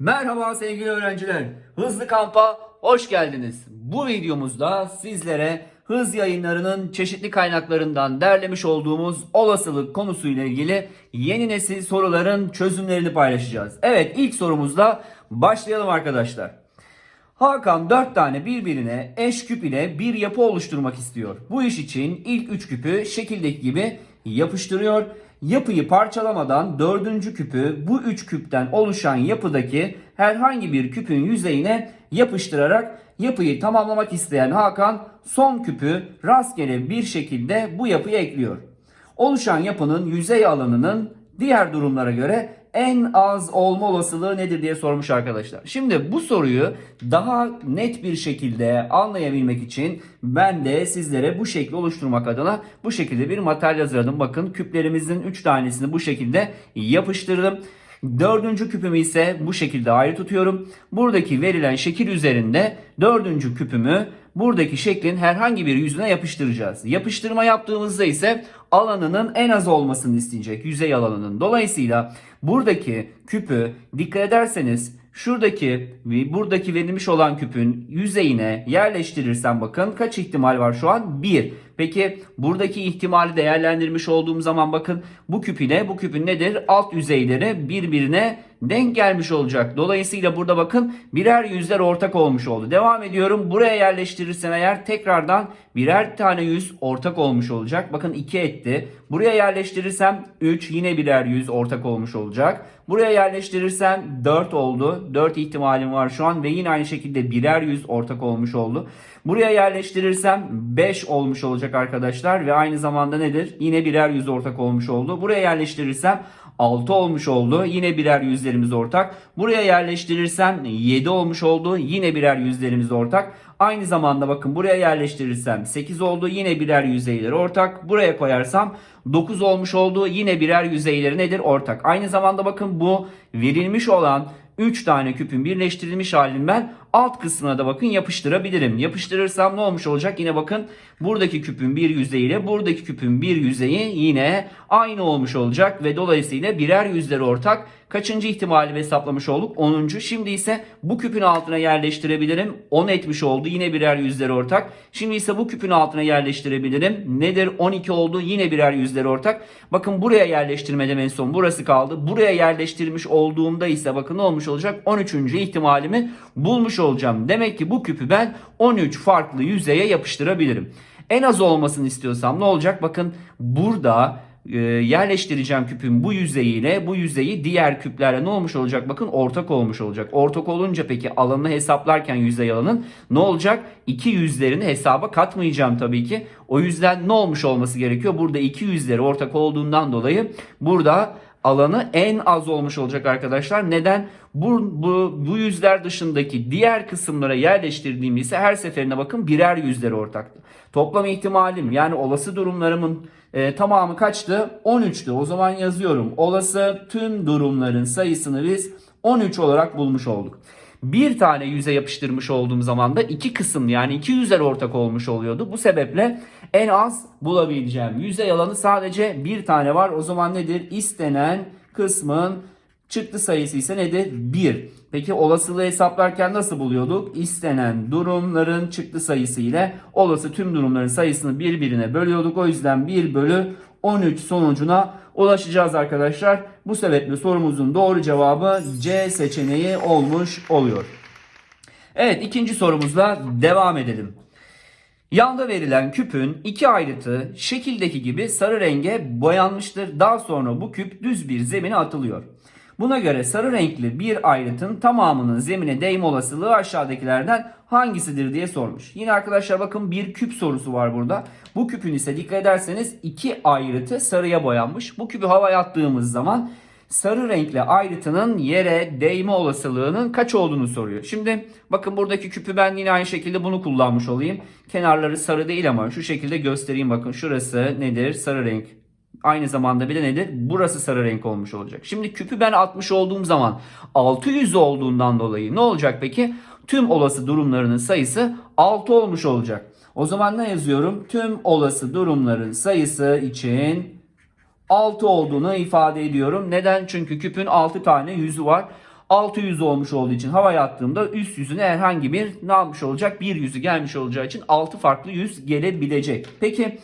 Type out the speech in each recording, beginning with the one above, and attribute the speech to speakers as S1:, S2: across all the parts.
S1: Merhaba sevgili öğrenciler. Hızlı kampa hoş geldiniz. Bu videomuzda sizlere hız yayınlarının çeşitli kaynaklarından derlemiş olduğumuz olasılık konusuyla ilgili yeni nesil soruların çözümlerini paylaşacağız. Evet ilk sorumuzla başlayalım arkadaşlar. Hakan 4 tane birbirine eş küp ile bir yapı oluşturmak istiyor. Bu iş için ilk 3 küpü şekildeki gibi yapıştırıyor. Yapıyı parçalamadan dördüncü küpü bu 3 küpten oluşan yapıdaki herhangi bir küpün yüzeyine yapıştırarak yapıyı tamamlamak isteyen Hakan son küpü rastgele bir şekilde bu yapıya ekliyor. Oluşan yapının yüzey alanının diğer durumlara göre en az olma olasılığı nedir diye sormuş arkadaşlar. Şimdi bu soruyu daha net bir şekilde anlayabilmek için ben de sizlere bu şekli oluşturmak adına bu şekilde bir materyal hazırladım. Bakın küplerimizin 3 tanesini bu şekilde yapıştırdım. Dördüncü küpümü ise bu şekilde ayrı tutuyorum. Buradaki verilen şekil üzerinde dördüncü küpümü buradaki şeklin herhangi bir yüzüne yapıştıracağız. Yapıştırma yaptığımızda ise alanının en az olmasını isteyecek yüzey alanının. Dolayısıyla buradaki küpü dikkat ederseniz şuradaki buradaki verilmiş olan küpün yüzeyine yerleştirirsem bakın kaç ihtimal var şu an? 1. Peki buradaki ihtimali değerlendirmiş olduğum zaman bakın bu küp bu küpün nedir? Alt yüzeyleri birbirine denk gelmiş olacak. Dolayısıyla burada bakın birer yüzler ortak olmuş oldu. Devam ediyorum. Buraya yerleştirirsem eğer tekrardan birer tane yüz ortak olmuş olacak. Bakın 2 etti. Buraya yerleştirirsem 3 yine birer yüz ortak olmuş olacak. Buraya yerleştirirsem 4 oldu. 4 ihtimalim var şu an ve yine aynı şekilde birer yüz ortak olmuş oldu. Buraya yerleştirirsem 5 olmuş olacak arkadaşlar ve aynı zamanda nedir? Yine birer yüz ortak olmuş oldu. Buraya yerleştirirsem 6 olmuş oldu. Yine birer yüzlerimiz ortak. Buraya yerleştirirsem 7 olmuş oldu. Yine birer yüzlerimiz ortak. Aynı zamanda bakın buraya yerleştirirsem 8 oldu. Yine birer yüzeyleri ortak. Buraya koyarsam 9 olmuş oldu. Yine birer yüzeyleri nedir? Ortak. Aynı zamanda bakın bu verilmiş olan 3 tane küpün birleştirilmiş halini ben alt kısmına da bakın yapıştırabilirim. Yapıştırırsam ne olmuş olacak? Yine bakın buradaki küpün bir yüzeyiyle buradaki küpün bir yüzeyi yine aynı olmuş olacak ve dolayısıyla birer yüzleri ortak. Kaçıncı ihtimali hesaplamış olduk? 10. Şimdi ise bu küpün altına yerleştirebilirim. 10 etmiş oldu. Yine birer yüzleri ortak. Şimdi ise bu küpün altına yerleştirebilirim. Nedir? 12 oldu. Yine birer yüzleri ortak. Bakın buraya yerleştirmeden en son burası kaldı. Buraya yerleştirmiş olduğumda ise bakın ne olmuş olacak? 13. ihtimalimi bulmuş olacağım. Demek ki bu küpü ben 13 farklı yüzeye yapıştırabilirim. En az olmasını istiyorsam ne olacak? Bakın burada e, yerleştireceğim küpün bu yüzeyiyle bu yüzeyi diğer küplerle ne olmuş olacak? Bakın ortak olmuş olacak. Ortak olunca peki alanını hesaplarken yüzey alanın ne olacak? İki yüzlerini hesaba katmayacağım tabii ki. O yüzden ne olmuş olması gerekiyor? Burada iki yüzleri ortak olduğundan dolayı burada alanı en az olmuş olacak arkadaşlar. Neden? Bu, bu, bu yüzler dışındaki diğer kısımlara yerleştirdiğim ise her seferinde bakın birer yüzleri ortaktı. Toplam ihtimalim yani olası durumlarımın e, tamamı kaçtı? 13'tü. O zaman yazıyorum. Olası tüm durumların sayısını biz 13 olarak bulmuş olduk. Bir tane yüze yapıştırmış olduğum zaman da iki kısım yani iki yüzler ortak olmuş oluyordu. Bu sebeple en az bulabileceğim yüzey alanı sadece bir tane var. O zaman nedir? İstenen kısmın çıktı sayısı ise nedir? 1. Peki olasılığı hesaplarken nasıl buluyorduk? İstenen durumların çıktı sayısı ile olası tüm durumların sayısını birbirine bölüyorduk. O yüzden 1 bölü 13 sonucuna ulaşacağız arkadaşlar. Bu sebeple sorumuzun doğru cevabı C seçeneği olmuş oluyor. Evet ikinci sorumuzla devam edelim. Yanda verilen küpün iki ayrıtı şekildeki gibi sarı renge boyanmıştır. Daha sonra bu küp düz bir zemine atılıyor. Buna göre sarı renkli bir ayrıtın tamamının zemine değme olasılığı aşağıdakilerden hangisidir diye sormuş. Yine arkadaşlar bakın bir küp sorusu var burada. Bu küpün ise dikkat ederseniz iki ayrıtı sarıya boyanmış. Bu küpü havaya attığımız zaman sarı renkli ayrıtının yere değme olasılığının kaç olduğunu soruyor. Şimdi bakın buradaki küpü ben yine aynı şekilde bunu kullanmış olayım. Kenarları sarı değil ama şu şekilde göstereyim bakın. Şurası nedir? Sarı renk. Aynı zamanda bir de nedir? Burası sarı renk olmuş olacak. Şimdi küpü ben 60 olduğum zaman 600 olduğundan dolayı ne olacak peki? Tüm olası durumlarının sayısı 6 olmuş olacak. O zaman ne yazıyorum? Tüm olası durumların sayısı için 6 olduğunu ifade ediyorum. Neden? Çünkü küpün 6 tane yüzü var. 600 olmuş olduğu için havaya attığımda üst yüzüne herhangi bir ne yapmış olacak? Bir yüzü gelmiş olacağı için 6 farklı yüz gelebilecek. Peki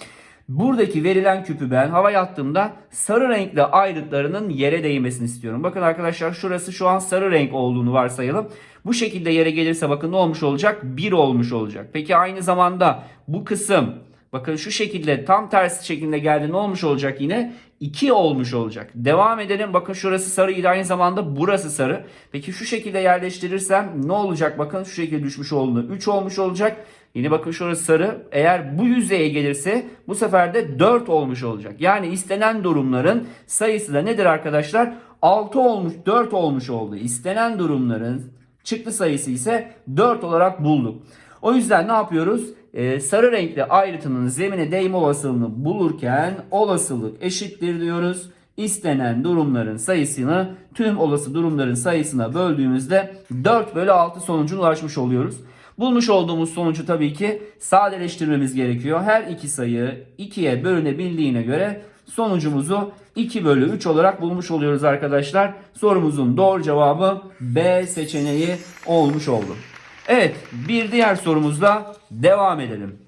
S1: buradaki verilen küpü ben havaya attığımda sarı renkli ayrıtlarının yere değmesini istiyorum. Bakın arkadaşlar şurası şu an sarı renk olduğunu varsayalım. Bu şekilde yere gelirse bakın ne olmuş olacak? 1 olmuş olacak. Peki aynı zamanda bu kısım bakın şu şekilde tam tersi şekilde geldi ne olmuş olacak yine? 2 olmuş olacak. Devam edelim. Bakın şurası sarıydı aynı zamanda burası sarı. Peki şu şekilde yerleştirirsem ne olacak? Bakın şu şekilde düşmüş olduğunda 3 olmuş olacak. Yine bakın şurası sarı. Eğer bu yüzeye gelirse bu sefer de 4 olmuş olacak. Yani istenen durumların sayısı da nedir arkadaşlar? 6 olmuş 4 olmuş oldu. İstenen durumların çıktı sayısı ise 4 olarak bulduk. O yüzden ne yapıyoruz? Ee, sarı renkli ayrıtının zemine değme olasılığını bulurken olasılık eşittir diyoruz. İstenen durumların sayısını tüm olası durumların sayısına böldüğümüzde 4 bölü 6 sonucuna ulaşmış oluyoruz. Bulmuş olduğumuz sonucu tabii ki sadeleştirmemiz gerekiyor. Her iki sayı 2'ye bölünebildiğine göre sonucumuzu 2 bölü 3 olarak bulmuş oluyoruz arkadaşlar. Sorumuzun doğru cevabı B seçeneği olmuş oldu. Evet bir diğer sorumuzla devam edelim.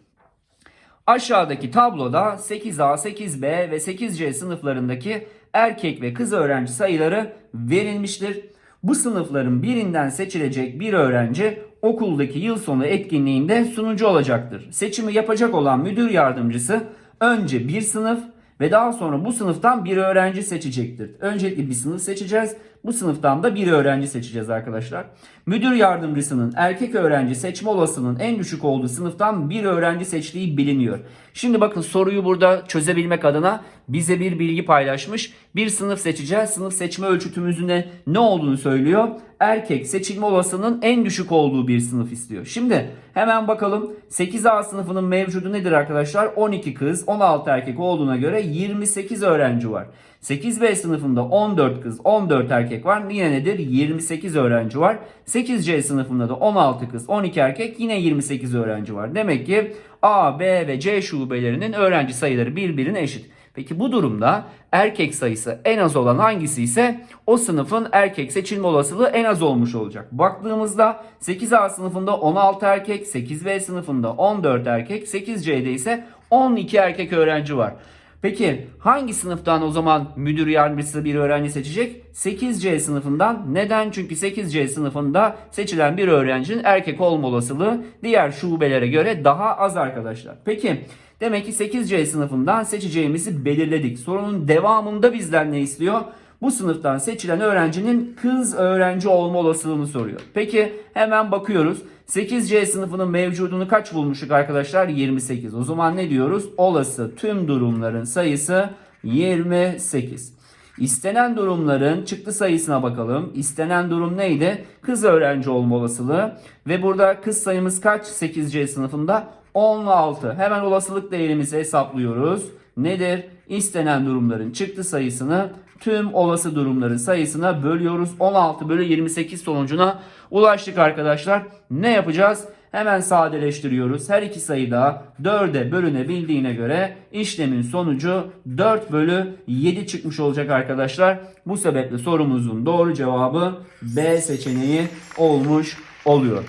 S1: Aşağıdaki tabloda 8A, 8B ve 8C sınıflarındaki erkek ve kız öğrenci sayıları verilmiştir. Bu sınıfların birinden seçilecek bir öğrenci okuldaki yıl sonu etkinliğinde sunucu olacaktır. Seçimi yapacak olan müdür yardımcısı önce bir sınıf ve daha sonra bu sınıftan bir öğrenci seçecektir. Öncelikle bir sınıf seçeceğiz. Bu sınıftan da bir öğrenci seçeceğiz arkadaşlar. Müdür yardımcısının erkek öğrenci seçme olasılığının en düşük olduğu sınıftan bir öğrenci seçtiği biliniyor. Şimdi bakın soruyu burada çözebilmek adına bize bir bilgi paylaşmış. Bir sınıf seçeceğiz. Sınıf seçme ölçütümüzün ne olduğunu söylüyor. Erkek seçilme olasılığının en düşük olduğu bir sınıf istiyor. Şimdi hemen bakalım 8A sınıfının mevcudu nedir arkadaşlar? 12 kız 16 erkek olduğuna göre 28 öğrenci var. 8B sınıfında 14 kız 14 erkek var. Yine nedir? 28 öğrenci var. 8C sınıfında da 16 kız 12 erkek yine 28 öğrenci var. Demek ki A, B ve C şubelerinin öğrenci sayıları birbirine eşit. Peki bu durumda erkek sayısı en az olan hangisi ise o sınıfın erkek seçilme olasılığı en az olmuş olacak. Baktığımızda 8A sınıfında 16 erkek, 8B sınıfında 14 erkek, 8C'de ise 12 erkek öğrenci var. Peki hangi sınıftan o zaman müdür yardımcısı bir öğrenci seçecek? 8C sınıfından. Neden? Çünkü 8C sınıfında seçilen bir öğrencinin erkek olma olasılığı diğer şubelere göre daha az arkadaşlar. Peki demek ki 8C sınıfından seçeceğimizi belirledik. Sorunun devamında bizden ne istiyor? Bu sınıftan seçilen öğrencinin kız öğrenci olma olasılığını soruyor. Peki hemen bakıyoruz. 8C sınıfının mevcudunu kaç bulmuştuk arkadaşlar? 28. O zaman ne diyoruz? Olası tüm durumların sayısı 28. İstenen durumların çıktı sayısına bakalım. İstenen durum neydi? Kız öğrenci olma olasılığı. Ve burada kız sayımız kaç? 8C sınıfında 16. Hemen olasılık değerimizi hesaplıyoruz. Nedir? İstenen durumların çıktı sayısını tüm olası durumların sayısına bölüyoruz. 16 bölü 28 sonucuna ulaştık arkadaşlar. Ne yapacağız? Hemen sadeleştiriyoruz. Her iki sayı da 4'e bölünebildiğine göre işlemin sonucu 4 bölü 7 çıkmış olacak arkadaşlar. Bu sebeple sorumuzun doğru cevabı B seçeneği olmuş oluyor.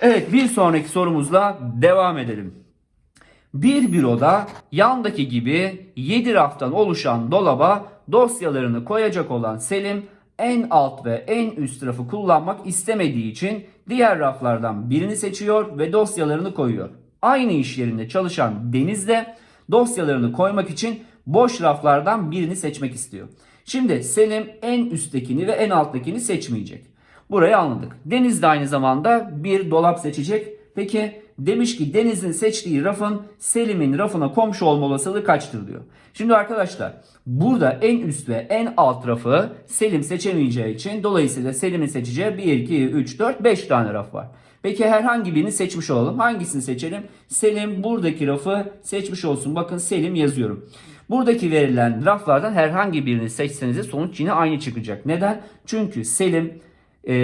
S1: Evet bir sonraki sorumuzla devam edelim. Bir büroda yandaki gibi 7 raftan oluşan dolaba dosyalarını koyacak olan Selim en alt ve en üst rafı kullanmak istemediği için diğer raflardan birini seçiyor ve dosyalarını koyuyor. Aynı iş yerinde çalışan Deniz de dosyalarını koymak için boş raflardan birini seçmek istiyor. Şimdi Selim en üsttekini ve en alttakini seçmeyecek. Burayı anladık. Deniz de aynı zamanda bir dolap seçecek. Peki demiş ki Deniz'in seçtiği rafın Selim'in rafına komşu olma olasılığı kaçtır diyor. Şimdi arkadaşlar burada en üst ve en alt rafı Selim seçemeyeceği için dolayısıyla Selim'in seçeceği 1, 2, 3, 4, 5 tane raf var. Peki herhangi birini seçmiş olalım. Hangisini seçelim? Selim buradaki rafı seçmiş olsun. Bakın Selim yazıyorum. Buradaki verilen raflardan herhangi birini seçseniz sonuç yine aynı çıkacak. Neden? Çünkü Selim e,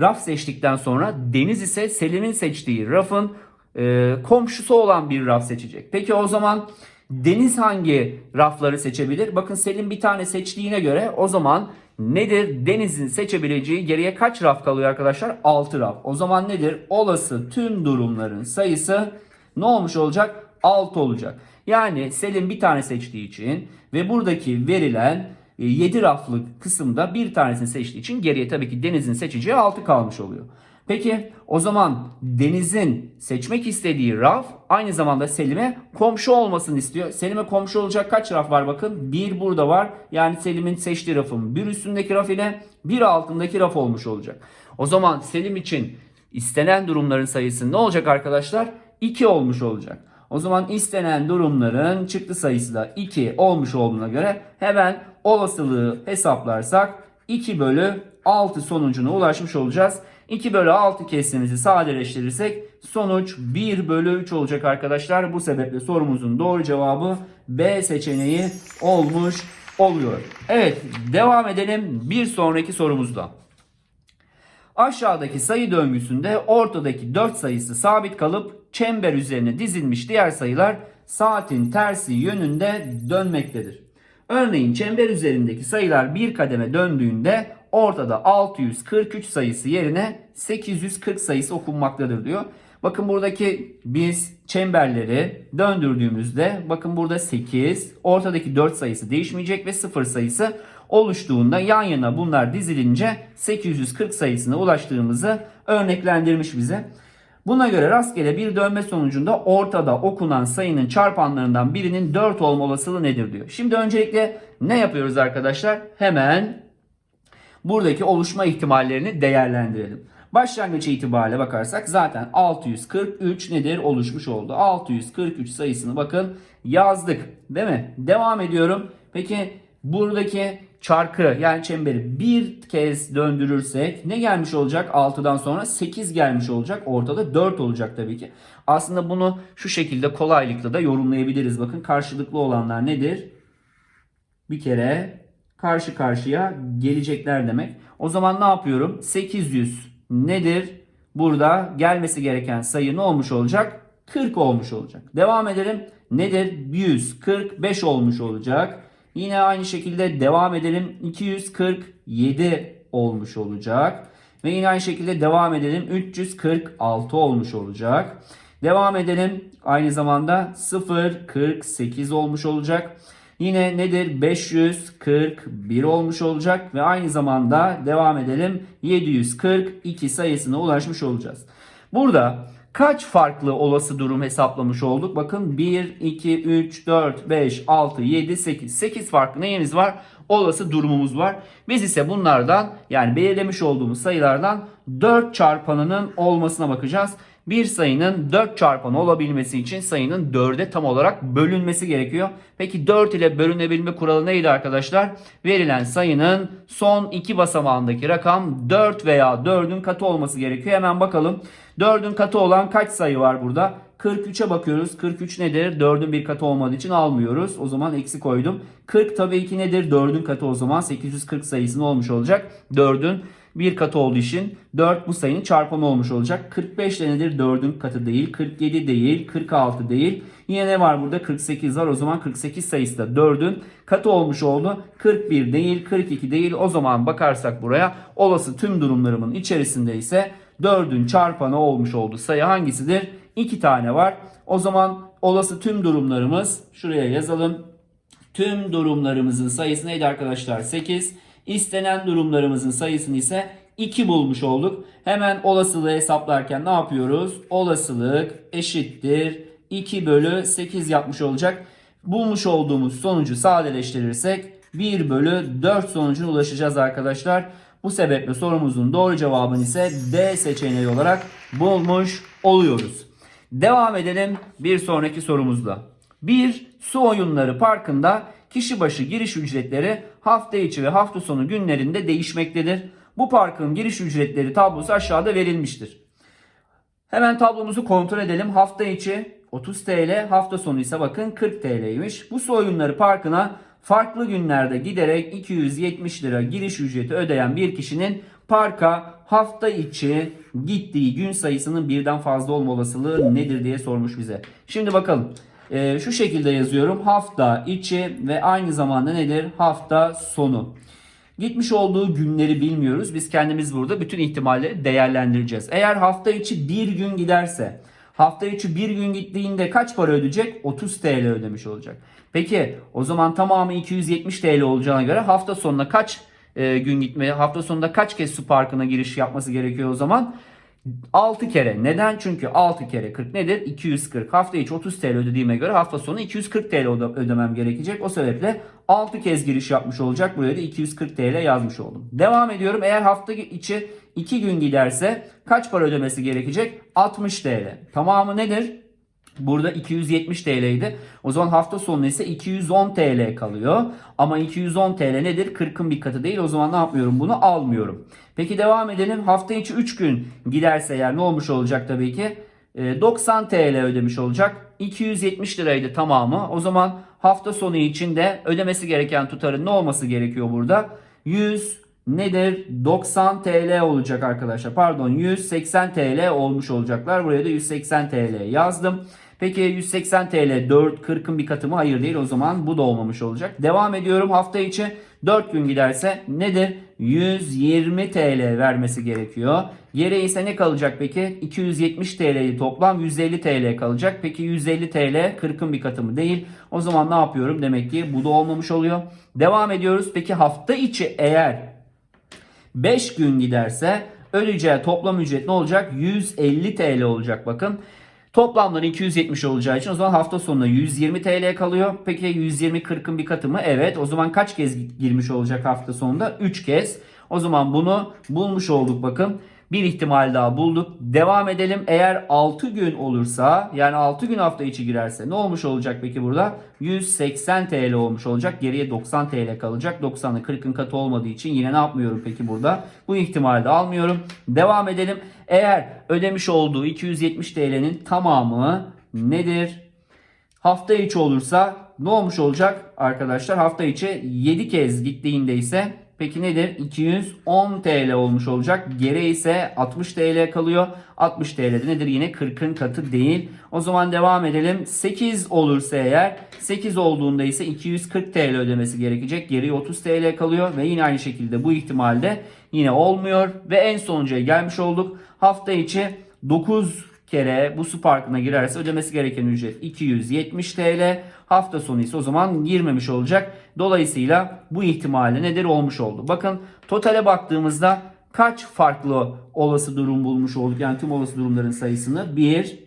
S1: raf seçtikten sonra Deniz ise Selim'in seçtiği rafın e, komşusu olan bir raf seçecek. Peki o zaman Deniz hangi rafları seçebilir? Bakın Selim bir tane seçtiğine göre o zaman nedir? Deniz'in seçebileceği geriye kaç raf kalıyor arkadaşlar? 6 raf. O zaman nedir? Olası tüm durumların sayısı ne olmuş olacak? 6 olacak. Yani Selim bir tane seçtiği için ve buradaki verilen 7 raflık kısımda bir tanesini seçtiği için geriye tabii ki Deniz'in seçeceği 6 kalmış oluyor. Peki o zaman Deniz'in seçmek istediği raf aynı zamanda Selim'e komşu olmasını istiyor. Selim'e komşu olacak kaç raf var bakın. Bir burada var. Yani Selim'in seçtiği rafın bir üstündeki raf ile bir altındaki raf olmuş olacak. O zaman Selim için istenen durumların sayısı ne olacak arkadaşlar? 2 olmuş olacak. O zaman istenen durumların çıktı sayısı da 2 olmuş olduğuna göre hemen olasılığı hesaplarsak 2 bölü 6 sonucuna ulaşmış olacağız. 2 bölü 6 kesrimizi sadeleştirirsek sonuç 1 bölü 3 olacak arkadaşlar. Bu sebeple sorumuzun doğru cevabı B seçeneği olmuş oluyor. Evet devam edelim bir sonraki sorumuzda. Aşağıdaki sayı döngüsünde ortadaki 4 sayısı sabit kalıp çember üzerine dizilmiş diğer sayılar saatin tersi yönünde dönmektedir. Örneğin çember üzerindeki sayılar bir kademe döndüğünde ortada 643 sayısı yerine 840 sayısı okunmaktadır diyor. Bakın buradaki biz çemberleri döndürdüğümüzde bakın burada 8 ortadaki 4 sayısı değişmeyecek ve 0 sayısı oluştuğunda yan yana bunlar dizilince 840 sayısına ulaştığımızı örneklendirmiş bize. Buna göre rastgele bir dönme sonucunda ortada okunan sayının çarpanlarından birinin 4 olma olasılığı nedir diyor. Şimdi öncelikle ne yapıyoruz arkadaşlar? Hemen buradaki oluşma ihtimallerini değerlendirelim. Başlangıç itibariyle bakarsak zaten 643 nedir oluşmuş oldu. 643 sayısını bakın yazdık değil mi? Devam ediyorum. Peki buradaki çarkı yani çemberi bir kez döndürürsek ne gelmiş olacak 6'dan sonra 8 gelmiş olacak ortada 4 olacak tabii ki. Aslında bunu şu şekilde kolaylıkla da yorumlayabiliriz. Bakın karşılıklı olanlar nedir? Bir kere karşı karşıya gelecekler demek. O zaman ne yapıyorum? 800 nedir? Burada gelmesi gereken sayı ne olmuş olacak? 40 olmuş olacak. Devam edelim. Nedir? 145 olmuş olacak. Yine aynı şekilde devam edelim. 247 olmuş olacak. Ve yine aynı şekilde devam edelim. 346 olmuş olacak. Devam edelim. Aynı zamanda 048 olmuş olacak. Yine nedir? 541 olmuş olacak ve aynı zamanda devam edelim. 742 sayısına ulaşmış olacağız. Burada kaç farklı olası durum hesaplamış olduk? Bakın 1, 2, 3, 4, 5, 6, 7, 8. 8 farklı neyimiz var? Olası durumumuz var. Biz ise bunlardan yani belirlemiş olduğumuz sayılardan 4 çarpanının olmasına bakacağız. Bir sayının 4 çarpanı olabilmesi için sayının 4'e tam olarak bölünmesi gerekiyor. Peki 4 ile bölünebilme kuralı neydi arkadaşlar? Verilen sayının son iki basamağındaki rakam 4 veya 4'ün katı olması gerekiyor. Hemen bakalım. 4'ün katı olan kaç sayı var burada? 43'e bakıyoruz. 43 nedir? 4'ün bir katı olmadığı için almıyoruz. O zaman eksi koydum. 40 tabii ki nedir? 4'ün katı o zaman 840 sayısının olmuş olacak. 4'ün bir katı olduğu için 4 bu sayının çarpanı olmuş olacak. 45 de nedir? 4'ün katı değil. 47 değil. 46 değil. Yine ne var burada? 48 var. O zaman 48 sayısı da 4'ün katı olmuş oldu. 41 değil. 42 değil. O zaman bakarsak buraya olası tüm durumlarımın içerisinde ise 4'ün çarpanı olmuş oldu. Sayı hangisidir? 2 tane var. O zaman olası tüm durumlarımız şuraya yazalım. Tüm durumlarımızın sayısı neydi arkadaşlar? 8. İstenen durumlarımızın sayısını ise 2 bulmuş olduk. Hemen olasılığı hesaplarken ne yapıyoruz? Olasılık eşittir 2 bölü 8 yapmış olacak. Bulmuş olduğumuz sonucu sadeleştirirsek 1 bölü 4 sonucuna ulaşacağız arkadaşlar. Bu sebeple sorumuzun doğru cevabını ise D seçeneği olarak bulmuş oluyoruz. Devam edelim bir sonraki sorumuzla. Bir su oyunları parkında kişi başı giriş ücretleri hafta içi ve hafta sonu günlerinde değişmektedir. Bu parkın giriş ücretleri tablosu aşağıda verilmiştir. Hemen tablomuzu kontrol edelim. Hafta içi 30 TL, hafta sonu ise bakın 40 TL'ymiş. Bu su oyunları parkına farklı günlerde giderek 270 lira giriş ücreti ödeyen bir kişinin parka hafta içi gittiği gün sayısının birden fazla olma olasılığı nedir diye sormuş bize. Şimdi bakalım. Ee, şu şekilde yazıyorum. Hafta içi ve aynı zamanda nedir? Hafta sonu. Gitmiş olduğu günleri bilmiyoruz. Biz kendimiz burada bütün ihtimalleri değerlendireceğiz. Eğer hafta içi bir gün giderse hafta içi bir gün gittiğinde kaç para ödeyecek? 30 TL ödemiş olacak. Peki o zaman tamamı 270 TL olacağına göre hafta sonuna kaç e, gün gitme, hafta sonunda kaç kez su parkına giriş yapması gerekiyor o zaman? 6 kere. Neden? Çünkü 6 kere 40 nedir? 240. Hafta içi 30 TL ödediğime göre hafta sonu 240 TL öde- ödemem gerekecek. O sebeple 6 kez giriş yapmış olacak. Buraya da 240 TL yazmış oldum. Devam ediyorum. Eğer hafta içi 2 gün giderse kaç para ödemesi gerekecek? 60 TL. Tamamı nedir? Burada 270 TL'ydi. O zaman hafta sonu ise 210 TL kalıyor. Ama 210 TL nedir? 40'ın bir katı değil. O zaman ne yapmıyorum? Bunu almıyorum. Peki devam edelim. Hafta içi 3 gün giderse eğer ne olmuş olacak tabii ki? Ee, 90 TL ödemiş olacak. 270 liraydı tamamı. O zaman hafta sonu için de ödemesi gereken tutarın ne olması gerekiyor burada? 100 nedir? 90 TL olacak arkadaşlar. Pardon 180 TL olmuş olacaklar. Buraya da 180 TL yazdım. Peki 180 TL 4 40'ın bir katı mı? Hayır değil. O zaman bu da olmamış olacak. Devam ediyorum. Hafta içi 4 gün giderse nedir? 120 TL vermesi gerekiyor. Yere ise ne kalacak peki? 270 TL'yi toplam 150 TL kalacak. Peki 150 TL 40'ın bir katı mı? Değil. O zaman ne yapıyorum? Demek ki bu da olmamış oluyor. Devam ediyoruz. Peki hafta içi eğer 5 gün giderse ödeyeceği toplam ücret ne olacak? 150 TL olacak bakın. Toplamları 270 olacağı için o zaman hafta sonunda 120 TL kalıyor. Peki 120 40'ın bir katı mı? Evet. O zaman kaç kez girmiş olacak hafta sonunda? 3 kez. O zaman bunu bulmuş olduk bakın. Bir ihtimal daha bulduk. Devam edelim. Eğer 6 gün olursa yani 6 gün hafta içi girerse ne olmuş olacak peki burada? 180 TL olmuş olacak. Geriye 90 TL kalacak. 90'ı 40'ın katı olmadığı için yine ne yapmıyorum peki burada? Bu ihtimali de almıyorum. Devam edelim. Eğer ödemiş olduğu 270 TL'nin tamamı nedir? Hafta içi olursa ne olmuş olacak arkadaşlar? Hafta içi 7 kez gittiğinde ise peki nedir? 210 TL olmuş olacak. Geri ise 60 TL kalıyor. 60 TL'de nedir? Yine 40'ın katı değil. O zaman devam edelim. 8 olursa eğer 8 olduğunda ise 240 TL ödemesi gerekecek. Geriye 30 TL kalıyor ve yine aynı şekilde bu ihtimalde yine olmuyor ve en sonuncuya gelmiş olduk. Hafta içi 9 kere bu su parkına girerse ödemesi gereken ücret 270 TL. Hafta sonu ise o zaman girmemiş olacak. Dolayısıyla bu ihtimalle nedir olmuş oldu. Bakın totale baktığımızda kaç farklı olası durum bulmuş olduk? Yani tüm olası durumların sayısını 1,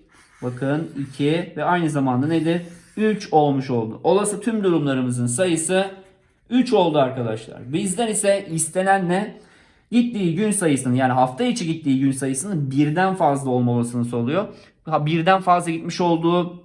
S1: bakın 2 ve aynı zamanda nedir? 3 olmuş oldu. Olası tüm durumlarımızın sayısı 3 oldu arkadaşlar. Bizden ise istenen ne? Gittiği gün sayısının yani hafta içi gittiği gün sayısının birden fazla olma olasılığı oluyor. Ha, birden fazla gitmiş olduğu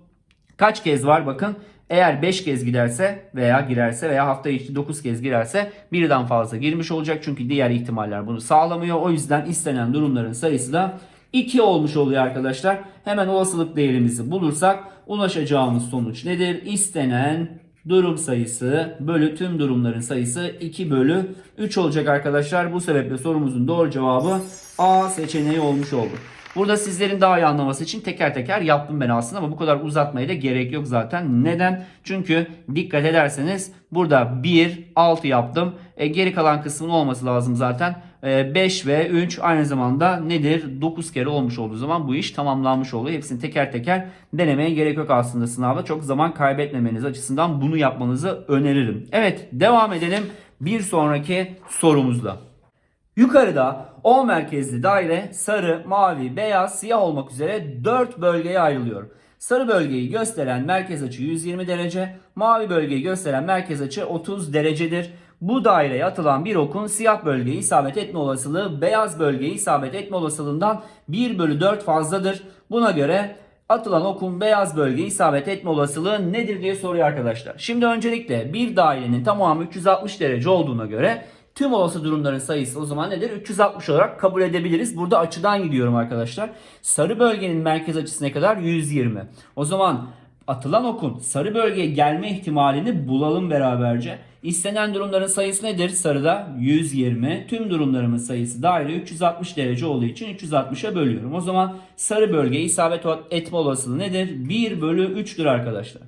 S1: kaç kez var bakın. Eğer 5 kez giderse veya girerse veya hafta içi 9 kez girerse birden fazla girmiş olacak. Çünkü diğer ihtimaller bunu sağlamıyor. O yüzden istenen durumların sayısı da 2 olmuş oluyor arkadaşlar. Hemen olasılık değerimizi bulursak ulaşacağımız sonuç nedir? İstenen durum sayısı bölü tüm durumların sayısı 2 bölü 3 olacak arkadaşlar. Bu sebeple sorumuzun doğru cevabı A seçeneği olmuş oldu. Burada sizlerin daha iyi anlaması için teker teker yaptım ben aslında ama bu kadar uzatmaya da gerek yok zaten. Neden? Çünkü dikkat ederseniz burada 1, 6 yaptım. E, geri kalan kısmın olması lazım zaten. E, 5 ve 3 aynı zamanda nedir? 9 kere olmuş olduğu zaman bu iş tamamlanmış oluyor. Hepsini teker teker denemeye gerek yok aslında sınavda. Çok zaman kaybetmemeniz açısından bunu yapmanızı öneririm. Evet devam edelim bir sonraki sorumuzla. Yukarıda O merkezli daire sarı, mavi, beyaz, siyah olmak üzere 4 bölgeye ayrılıyor. Sarı bölgeyi gösteren merkez açı 120 derece, mavi bölgeyi gösteren merkez açı 30 derecedir. Bu daireye atılan bir okun siyah bölgeyi isabet etme olasılığı beyaz bölgeyi isabet etme olasılığından 1 bölü 4 fazladır. Buna göre atılan okun beyaz bölgeyi isabet etme olasılığı nedir diye soruyor arkadaşlar. Şimdi öncelikle bir dairenin tamamı 360 derece olduğuna göre Tüm olası durumların sayısı o zaman nedir? 360 olarak kabul edebiliriz. Burada açıdan gidiyorum arkadaşlar. Sarı bölgenin merkez açısı ne kadar? 120. O zaman atılan okun sarı bölgeye gelme ihtimalini bulalım beraberce. İstenen durumların sayısı nedir? Sarıda 120. Tüm durumlarımın sayısı daire 360 derece olduğu için 360'a bölüyorum. O zaman sarı bölgeye isabet etme olasılığı nedir? 1 bölü 3'tür arkadaşlar.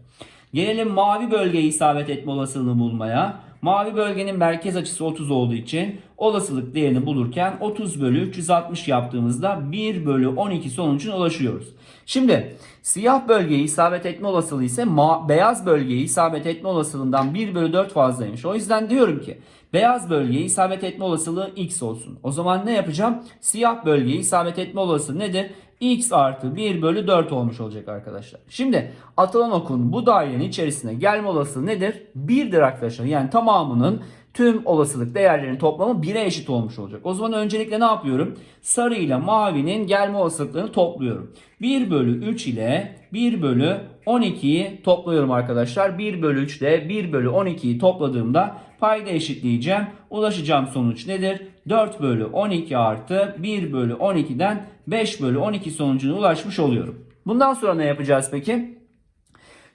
S1: Gelelim mavi bölgeye isabet etme olasılığını bulmaya. Mavi bölgenin merkez açısı 30 olduğu için olasılık değerini bulurken 30 bölü 360 yaptığımızda 1 bölü 12 sonucuna ulaşıyoruz. Şimdi siyah bölgeye isabet etme olasılığı ise beyaz bölgeye isabet etme olasılığından 1 bölü 4 fazlaymış. O yüzden diyorum ki beyaz bölgeye isabet etme olasılığı x olsun. O zaman ne yapacağım? Siyah bölgeye isabet etme olasılığı nedir? X artı 1 bölü 4 olmuş olacak arkadaşlar. Şimdi atılan okun bu dairenin içerisine gelme olasılığı nedir? 1'dir arkadaşlar. Yani tamamının tüm olasılık değerlerinin toplamı 1'e eşit olmuş olacak. O zaman öncelikle ne yapıyorum? Sarı ile mavinin gelme olasılıklarını topluyorum. 1 bölü 3 ile 1 bölü 12'yi topluyorum arkadaşlar. 1 bölü 3 ile 1 bölü 12'yi topladığımda payda eşitleyeceğim. Ulaşacağım sonuç nedir? 4 bölü 12 artı 1 bölü 12'den 5 bölü 12 sonucuna ulaşmış oluyorum. Bundan sonra ne yapacağız peki?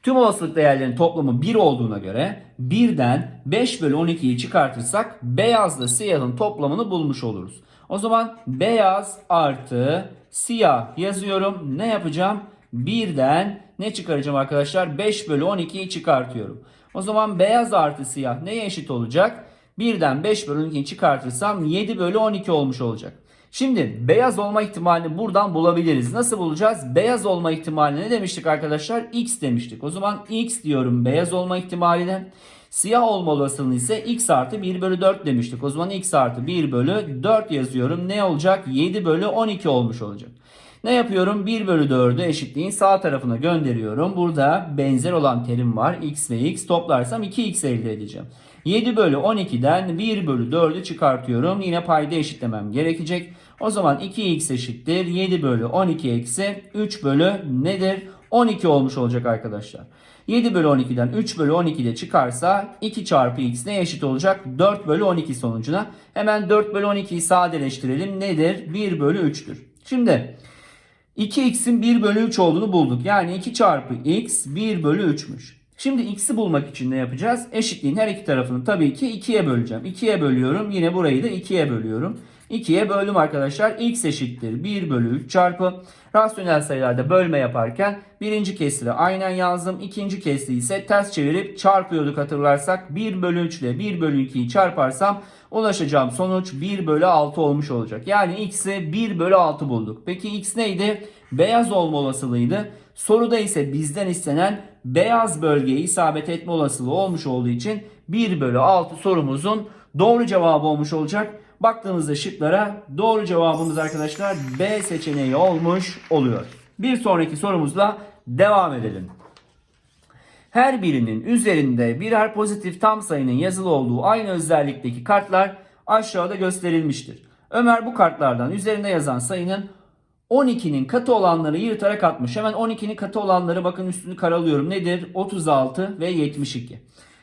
S1: Tüm olasılık değerlerinin toplamı 1 olduğuna göre 1'den 5 bölü 12'yi çıkartırsak beyazla siyahın toplamını bulmuş oluruz. O zaman beyaz artı siyah yazıyorum. Ne yapacağım? 1'den ne çıkaracağım arkadaşlar? 5 bölü 12'yi çıkartıyorum. O zaman beyaz artı siyah neye eşit olacak? 1'den 5 bölü 12'yi çıkartırsam 7 bölü 12 olmuş olacak. Şimdi beyaz olma ihtimalini buradan bulabiliriz. Nasıl bulacağız? Beyaz olma ihtimalini ne demiştik arkadaşlar? X demiştik. O zaman X diyorum beyaz olma ihtimaline. Siyah olma olasılığı ise X artı 1 bölü 4 demiştik. O zaman X artı 1 bölü 4 yazıyorum. Ne olacak? 7 bölü 12 olmuş olacak. Ne yapıyorum? 1 bölü 4'ü eşitliğin sağ tarafına gönderiyorum. Burada benzer olan terim var. X ve X toplarsam 2X elde edeceğim. 7 bölü 12'den 1 bölü 4'ü çıkartıyorum. Yine payda eşitlemem gerekecek. O zaman 2x eşittir 7 bölü 12 eksi 3 bölü nedir? 12 olmuş olacak arkadaşlar. 7 bölü 12'den 3 bölü 12 de çıkarsa 2 çarpı x ne eşit olacak? 4 bölü 12 sonucuna. Hemen 4 bölü 12'yi sadeleştirelim. Nedir? 1 bölü 3'tür. Şimdi 2x'in 1 bölü 3 olduğunu bulduk. Yani 2 çarpı x 1 bölü 3'müş. Şimdi x'i bulmak için ne yapacağız? Eşitliğin her iki tarafını tabii ki 2'ye böleceğim. 2'ye bölüyorum. Yine burayı da 2'ye bölüyorum. 2'ye böldüm arkadaşlar. x eşittir 1 bölü 3 çarpı. Rasyonel sayılarda bölme yaparken birinci kesiri aynen yazdım. İkinci kesri ise ters çevirip çarpıyorduk hatırlarsak. 1 bölü 3 ile 1 bölü 2'yi çarparsam ulaşacağım sonuç 1 bölü 6 olmuş olacak. Yani x'i 1 bölü 6 bulduk. Peki x neydi? Beyaz olma olasılığıydı. Soruda ise bizden istenen beyaz bölgeye isabet etme olasılığı olmuş olduğu için 1 bölü 6 sorumuzun doğru cevabı olmuş olacak. Baktığımızda şıklara doğru cevabımız arkadaşlar B seçeneği olmuş oluyor. Bir sonraki sorumuzla devam edelim. Her birinin üzerinde birer pozitif tam sayının yazılı olduğu aynı özellikteki kartlar aşağıda gösterilmiştir. Ömer bu kartlardan üzerinde yazan sayının 12'nin katı olanları yırtarak atmış. Hemen 12'nin katı olanları bakın üstünü karalıyorum. Nedir? 36 ve 72.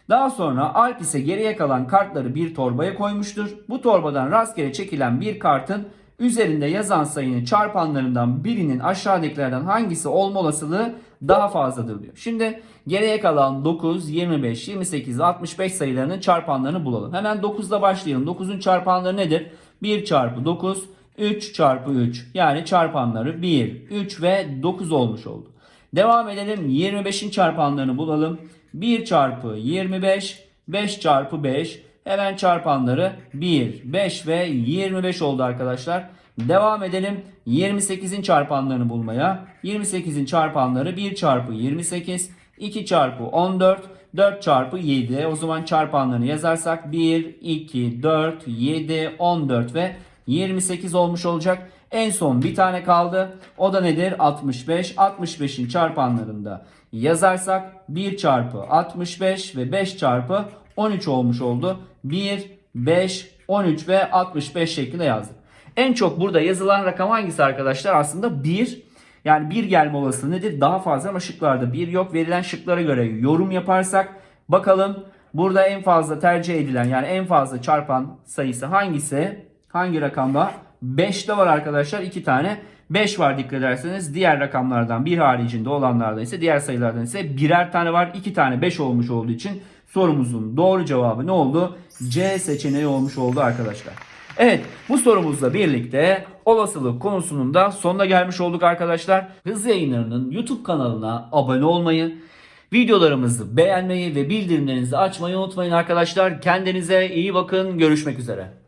S1: Daha sonra Alp ise geriye kalan kartları bir torbaya koymuştur. Bu torbadan rastgele çekilen bir kartın üzerinde yazan sayının çarpanlarından birinin aşağıdakilerden hangisi olma olasılığı daha fazladır diyor. Şimdi geriye kalan 9, 25, 28, 65 sayılarının çarpanlarını bulalım. Hemen 9'da başlayalım. 9'un çarpanları nedir? 1 çarpı 9, 3 çarpı 3 yani çarpanları 1, 3 ve 9 olmuş oldu. Devam edelim 25'in çarpanlarını bulalım. 1 çarpı 25, 5 çarpı 5. Hemen çarpanları 1, 5 ve 25 oldu arkadaşlar. Devam edelim 28'in çarpanlarını bulmaya. 28'in çarpanları 1 çarpı 28, 2 çarpı 14, 4 çarpı 7. O zaman çarpanlarını yazarsak 1, 2, 4, 7, 14 ve 28 olmuş olacak. En son bir tane kaldı. O da nedir? 65. 65'in çarpanlarında yazarsak 1 çarpı 65 ve 5 çarpı 13 olmuş oldu. 1, 5, 13 ve 65 şeklinde yazdık. En çok burada yazılan rakam hangisi arkadaşlar? Aslında 1. Yani 1 gelme olasılığı nedir? Daha fazla ama şıklarda 1 yok. Verilen şıklara göre yorum yaparsak bakalım burada en fazla tercih edilen yani en fazla çarpan sayısı hangisi? Hangi rakamda? 5'te var arkadaşlar 2 tane. 5 var dikkat ederseniz. Diğer rakamlardan bir haricinde olanlardan ise diğer sayılardan ise birer tane var. 2 tane 5 olmuş olduğu için sorumuzun doğru cevabı ne oldu? C seçeneği olmuş oldu arkadaşlar. Evet bu sorumuzla birlikte olasılık konusunun da sonuna gelmiş olduk arkadaşlar. Hız yayınlarının YouTube kanalına abone olmayı, Videolarımızı beğenmeyi ve bildirimlerinizi açmayı unutmayın arkadaşlar. Kendinize iyi bakın. Görüşmek üzere.